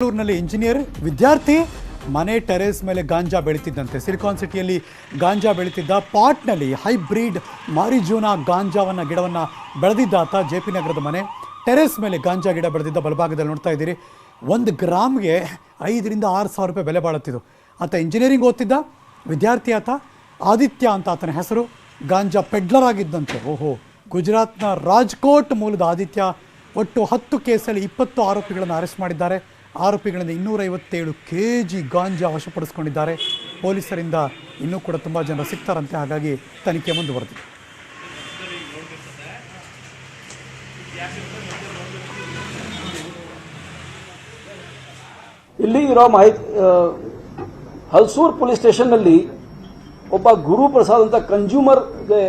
ಬೆಂಗಳೂರಿನಲ್ಲಿ ಇಂಜಿನಿಯರ್, ವಿದ್ಯಾರ್ಥಿ, ಮನೆ ಟೆರೇಸ್ ಮೇಲೆ ಗಾಂಜಾ ಬೆಳೀತಿದ್ದಂತೆ. ಸಿಲಿಕಾನ್ ಸಿಟಿಯಲ್ಲಿ ಗಾಂಜಾ ಬೆಳೀತಿದ್ದ ಪಾಟ್ನಲ್ಲಿ ಹೈಬ್ರಿಡ್ ಮಾರಿಜೂನಾ ಗಾಂಜಾವನ್ನ ಗಿಡವನ್ನು ಬೆಳೆದಿದ್ದಾತ ಜೆ ಪಿ ನಗರದ ಮನೆ ಟೆರೇಸ್ ಮೇಲೆ ಗಾಂಜಾ ಗಿಡ ಬೆಳೆದಿದ್ದ ಬಲಭಾಗದಲ್ಲಿ ನೋಡ್ತಾ ಇದ್ದೀರಿ. ಒಂದು ಗ್ರಾಮ್ಗೆ ಐದರಿಂದ ಆರು ಸಾವಿರ ರೂಪಾಯಿ ಬೆಲೆ ಬಾಳುತ್ತಿದ್ದು. ಆತ ಇಂಜಿನಿಯರಿಂಗ್ ಓದ್ತಿದ್ದ, ವಿದ್ಯಾರ್ಥಿ ಆತ, ಆದಿತ್ಯ ಅಂತ ಆತನ ಹೆಸರು, ಗಾಂಜಾ ಪೆಡ್ಲರ್ ಆಗಿದ್ದಂತೆ. ಓಹೋ, ಗುಜರಾತ್ನ ರಾಜ್ಕೋಟ್ ಮೂಲದ ಆದಿತ್ಯ ಒಟ್ಟು ಹತ್ತು ಕೇಸಲ್ಲಿ ಇಪ್ಪತ್ತು ಆರೋಪಿಗಳನ್ನು ಅರೆಸ್ಟ್ ಮಾಡಿದ್ದಾರೆ. ಆರೋಪಿಗಳಿಂದ ಇನ್ನೂರೈವತ್ತೇಳು ಕೆ ಜಿ ಗಾಂಜಾ ವಶಪಡಿಸಿಕೊಂಡಿದ್ದಾರೆ. ಪೊಲೀಸರಿಂದ ಇನ್ನೂ ಕೂಡ ತುಂಬ ಜನ ಸಿಗ್ತಾರಂತೆ, ಹಾಗಾಗಿ ತನಿಖೆ ಮುಂದುವರೆದಿದೆ. ಇಲ್ಲಿ ಇರೋ ಮಾಹಿತಿ ಹಲ್ಸೂರ್ ಪೊಲೀಸ್ ಸ್ಟೇಷನ್ನಲ್ಲಿ ಒಬ್ಬ ಗುರು ಪ್ರಸಾದ್ ಅಂತ ಕನ್ಸ್ಯೂಮರ್ಗೆ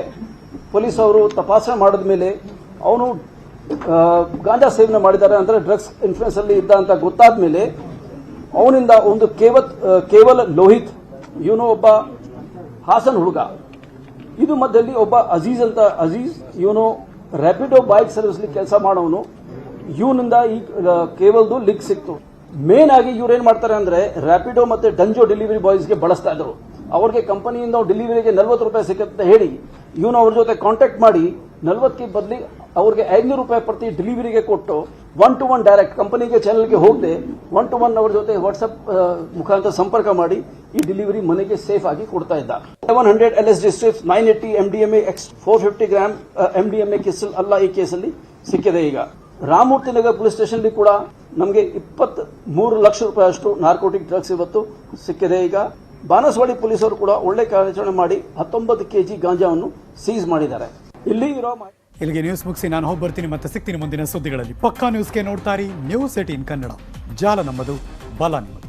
ಪೊಲೀಸ್ ಅವರು ತಪಾಸಣೆ ಮಾಡಿದ ಮೇಲೆ ಅವನು ಗಾಂಜಾ ಸೇವನೆ ಮಾಡಿದ್ದಾರೆ ಅಂದರೆ ಡ್ರಗ್ಸ್ ಇನ್ಫ್ಲೂಯೆನ್ಸ್ ಅಲ್ಲಿ ಇದ್ದ ಅಂತ ಗೊತ್ತಾದ ಮೇಲೆ ಅವನಿಂದ ಒಂದು ಕೇವತ್ ಕೇವಲ ಲೋಹಿತ್, ಇವನು ಒಬ್ಬ ಹಾಸನ್ ಹುಡುಗ. ಇದು ಮಧ್ಯದಲ್ಲಿ ಒಬ್ಬ ಅಜೀಜ್ ಅಂತ, ಅಜೀಜ್, ಇವನು ರ್ಯಾಪಿಡೋ ಬೈಕ್ ಸರ್ವಿಸ್ ಕೆಲಸ ಮಾಡೋನು. ಇವನಿಂದ ಈ ಕೇವಲ್ದು ಲಿಂಕ್ ಸಿಕ್ತು. ಮೇನ್ ಆಗಿ ಇವ್ರು ಏನ್ ಮಾಡ್ತಾರೆ ಅಂದ್ರೆ ರ್ಯಾಪಿಡೋ ಮತ್ತೆ ಡಂಜೋ ಡೆಲಿವರಿ ಬಾಯ್ಸ್ಗೆ ಬಳಸ್ತಾ ಇದ್ರು. ಅವ್ರಿಗೆ ಕಂಪನಿಯಿಂದ ಡೆಲಿವರಿಗೆ ನಲ್ವತ್ತು ರೂಪಾಯಿ ಸಿಗುತ್ತೆ ಹೇಳಿ, ಇವನು ಅವ್ರ ಜೊತೆ ಕಾಂಟ್ಯಾಕ್ಟ್ ಮಾಡಿ ನಲ್ವತ್ತಕ್ಕೆ ಬದಲಿ ಅವ್ರಿಗೆ ಐನೂರು ರೂಪಾಯಿ ಪ್ರತಿ ಡೆಲಿವರಿಗೆ ಕೊಟ್ಟು ಒನ್ ಟು ಒನ್ ಡೈರೆಕ್ಟ್ ಕಂಪನಿಗೆ ಚಾನಲ್ಗೆ ಹೋಗದೆ ಒನ್ ಟು ಒನ್ ಅವ್ರ ಜೊತೆ ವಾಟ್ಸ್ಆಪ್ ಮುಖಾಂತರ ಸಂಪರ್ಕ ಮಾಡಿ ಈ ಡೆಲಿವರಿ ಮನೆಗೆ ಸೇಫ್ ಆಗಿ ಕೊಡ್ತಾ ಇದ್ದ. Seven hundred L S district nine eighty M D M X four fifty gram M D M A case ಅಲ್ಲ ಈ ಕೇಸಲ್ಲಿ ಸಿಕ್ಕಿದೆ ಈಗ. ರಾಮಮೂರ್ತಿ ನಗರ್ ಪೊಲೀಸ್ ಸ್ಟೇಷನ್ಲಿ ಕೂಡ ನಮಗೆ ಇಪ್ಪತ್ತ್ ಮೂರು ಲಕ್ಷ ರೂಪಾಯಿ ಅಷ್ಟು ನಾರ್ಕೋಟಿಕ್ ಡ್ರಗ್ಸ್ ಇವತ್ತು ಸಿಕ್ಕಿದೆ ಈಗ. ಬಾನಸವಾಡಿ ಪೊಲೀಸರು ಕೂಡ ಒಳ್ಳೆ ಕಾರ್ಯಾಚರಣೆ ಮಾಡಿ ಹತ್ತೊಂಬತ್ತು ಕೆಜಿ ಗಾಂಜಾವನ್ನು ಸೀಸ್ ಮಾಡಿದ್ದಾರೆ. ಇಲ್ಲಿ ಇರೋ ಇಲ್ಲಿಗೆ ನ್ಯೂಸ್ ಮುಗಿಸಿ, ನಾನು ಹೋಗಿ ಬರ್ತೀನಿ ಮತ್ತೆ ಸಿಗ್ತೀನಿ ಮುಂದಿನ ಸುದ್ದಿಗಳಲ್ಲಿ. ಪಕ್ಕಾ ನ್ಯೂಸ್ಗೆ ನೋಡ್ತಾರಿ ನ್ಯೂಸ್ ಏಟೀನ್ ಕನ್ನಡ. ಜಾಲ ನಮ್ಮದು, ಬಲ ನಿಮ್ಮದು.